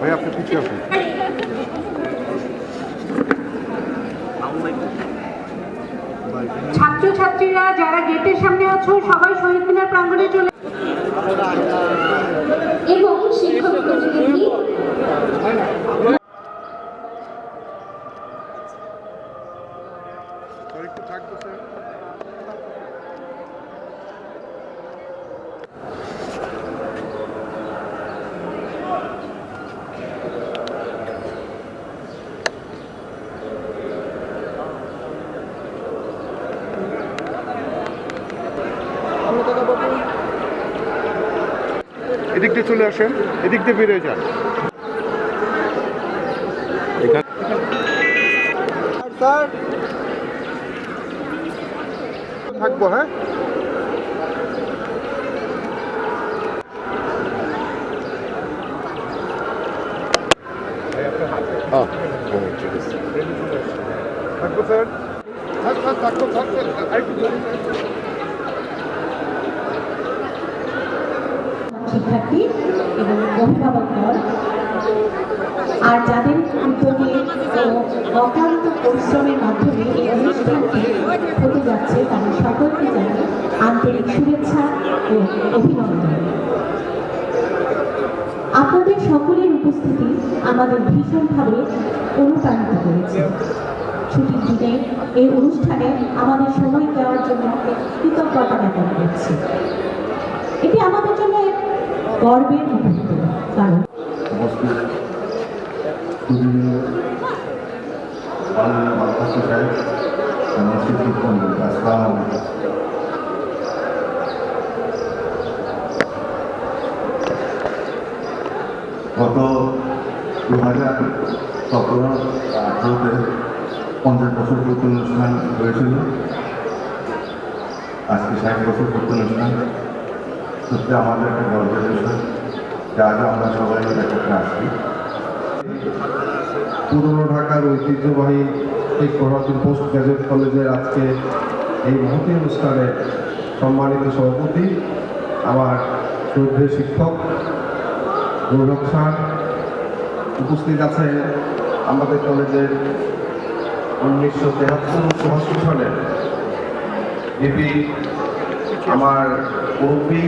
ভাই আপনি পিছিয়ে আসুন ছাত্রছাত্রীরা যারা গেটের সামনে আছো সবাই শহীদ মিনার প্রাঙ্গণে চলে এবং শিক্ষক প্রতিনিধি একটু থাকব স্যার এদিক দিয়ে চলে আসেন এদিক দিয়ে বেরিয়ে যান। থাকব হ্যাঁ? থাকব স্যার। থাক থাক থাকব থাক শিক্ষার্থী এবং অভিভাবকগণ আর যাদের উদ্যোগে অক্লান্ত পরিশ্রমের মাধ্যমে এই অনুষ্ঠানটি হতে যাচ্ছে, তাদের সকলকে জানাই আন্তরিক শুভেচ্ছা ও অভিনন্দন। আপনাদের সকলের উপস্থিতি আমাদের ভীষণভাবে অনুপ্রাণিত করেছে। ছুটির দিনে এই অনুষ্ঠানে আমাদের সময় দেওয়ার জন্য কৃতজ্ঞতা জ্ঞাপন করছি। এটি আমাদের জন্য এক গর্বের মুহূর্ত কারণ গত দু হাজার সতেরো আঠারোতে পঞ্চাশ বছর পূর্তি অনুষ্ঠান হয়েছিল। আজকে ষাট বছর পূর্তি অনুষ্ঠান। সত্যি আমাদের একটা গর্বের বিষয়। যে আজ আমরা সবাই একত্রে আসছি পুরনো ঢাকার ঐতিহ্যবাহী এই কোরহাতুল পোস্ট গ্রাজুয়েট কলেজের আজকে এই মহতি অনুষ্ঠানে সম্মানিত সভাপতি, আমার শ্রদ্ধেয় শিক্ষক গৌরব স্যার উপস্থিত আছে আমাদের কলেজের উনিশশো তেহাত্তর চুয়াত্তর সালে এপি আমার মুরব্বী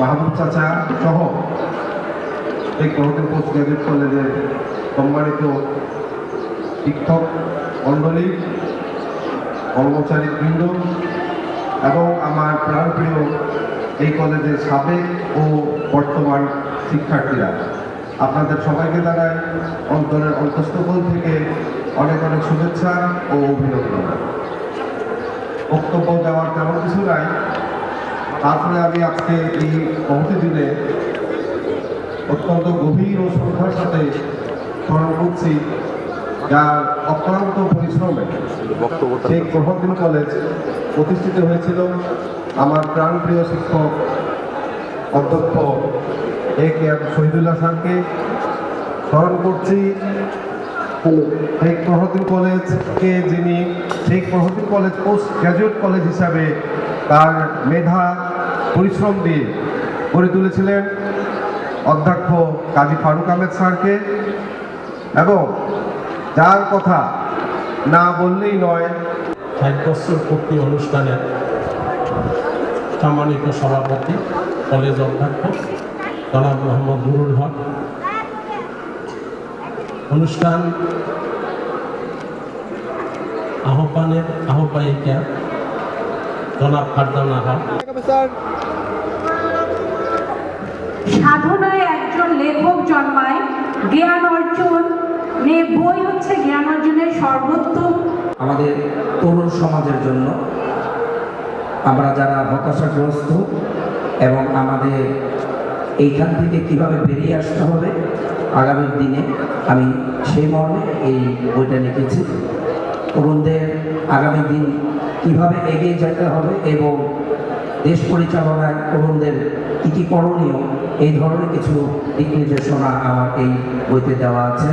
মাহবুব চাচা সহ এই গণতন্ত্র পোস্ট গ্রাজুয়েট কলেজের সম্মানিত শিক্ষক মণ্ডলী কর্মচারী বৃন্দ এবং আমার প্রাণপ্রিয় এই কলেজের সাবেক ও বর্তমান শিক্ষার্থীরা। আপনাদের সবাইকে জানাই অন্তরের অন্তঃস্থল থেকে অনেক অনেক শুভেচ্ছা ও অভিনন্দন। বক্তব্য দেওয়ার তেমন তারপরে আমি আজকে এই মহতি দিনে অত্যন্ত গভীর ও শ্রদ্ধার সাথে স্মরণ করছি যার অক্লান্ত পরিশ্রমে সেই গ্রহদিন কলেজ প্রতিষ্ঠিত হয়েছিল আমার প্রাণপ্রিয় শিক্ষক অধ্যক্ষ এ কে এম শহীদুল্লাহ স্যারকে। স্মরণ করছি শেখ প্রহদিন কলেজকে যিনি শেখ প্রহদিন কলেজ, পোস্ট গ্র্যাজুয়েট কলেজ হিসাবে তার মেধা পরিশ্রম দিয়ে গড়ে তুলেছিলেন অধ্যক্ষ কাজী ফারুক আহমেদ স্যারকে। এবং যার কথা না বললেই নয়, ষাট বছর পূর্তি অনুষ্ঠানের সম্মানিত সভাপতি, কলেজ অধ্যক্ষ জনাব মোহাম্মদ নুরুল হক। অনুষ্ঠান আহ্বানের আহ্বায়িকা জনাব ফারদানা হক সাধনায় একজন লেখক জন্মায় জ্ঞান অর্জন নে বই হচ্ছে জ্ঞান অর্জনের সর্বোত্তম। আমাদের তরুণ সমাজের জন্য আমরা যারা হতাশাগ্রস্ত এবং আমাদের এইখান থেকে কীভাবে বেরিয়ে আসতে হবে আগামীর দিনে আমি সেই মর্মে এই বইটা লিখেছি। তরুণদের আগামী দিন কীভাবে এগিয়ে যেতে হবে এবং দেশ পরিচালনায় তরুণদের কী কী করণীয়, এই ধরনের কিছু দিক নির্দেশনা আমার এই বইতে দেওয়া আছে।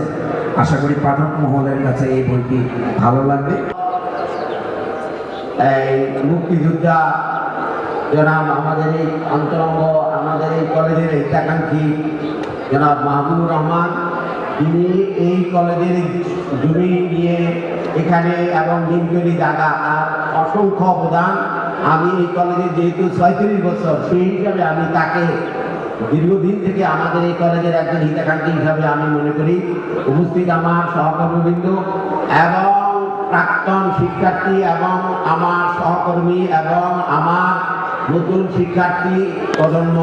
আশা করি পাঠক মহলের কাছে এই বইটি ভালো লাগবে। এই মুক্তিযোদ্ধা জনাব আমাদের এই অন্তরঙ্গ, আমাদের এই কলেজের হিতাকাঙ্ক্ষী জনাব মাহবুবুর রহমান তিনি এই কলেজের জমি নিয়ে এখানে এবং নিমতলি জায়গা অসংখ্য অবদান। আমি এই কলেজে যেহেতু ছয়ত্রিশ বছর, সেই হিসাবে আমি তাকে দীর্ঘদিন থেকে আমাদের এই কলেজের একজন হিতাকাঙ্ক্ষী হিসাবে আমি মনে করি। উপস্থিত আমার সহকর্মীবৃন্দ এবং প্রাক্তন শিক্ষার্থী এবং আমার সহকর্মী এবং আমার নতুন শিক্ষার্থী প্রজন্ম,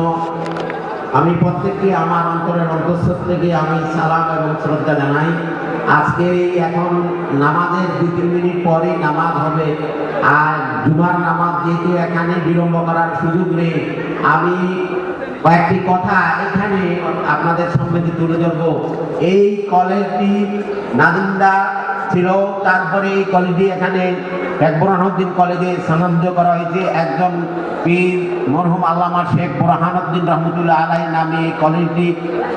আমি প্রত্যেককে আমার অন্তরের অন্তঃস্থল থেকে আমি সালাম এবং শ্রদ্ধা জানাই। আজকে এখন নামাজের দুই তিন মিনিট পরে নামাজ হবে। আর জুমার নামাজ যেহেতু এখানে বিলম্ব করার সুযোগ নেই, আমি কয়েকটি কথা এখানে আপনাদের সামনে তুলে ধরব। এই কলেজটি নাদিন্দা ছিল, তারপরে এই কলেজটি এখানে এক বুরহানুদ্দিন কলেজে স্থানান্তরিত করা হয়েছে। একজন পীর মরহুম আল্লামা শেখ বুরহানুদ্দিন রহমতুল্লাহ আলাই নামে কলেজটি।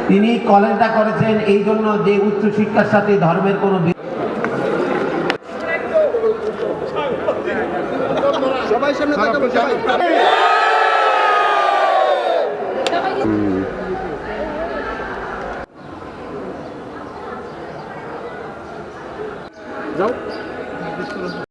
তিনি কলেজটা করেছেন এই জন্য যে উচ্চ শিক্ষার সাথে ধর্মের কোনো সবাই সামনে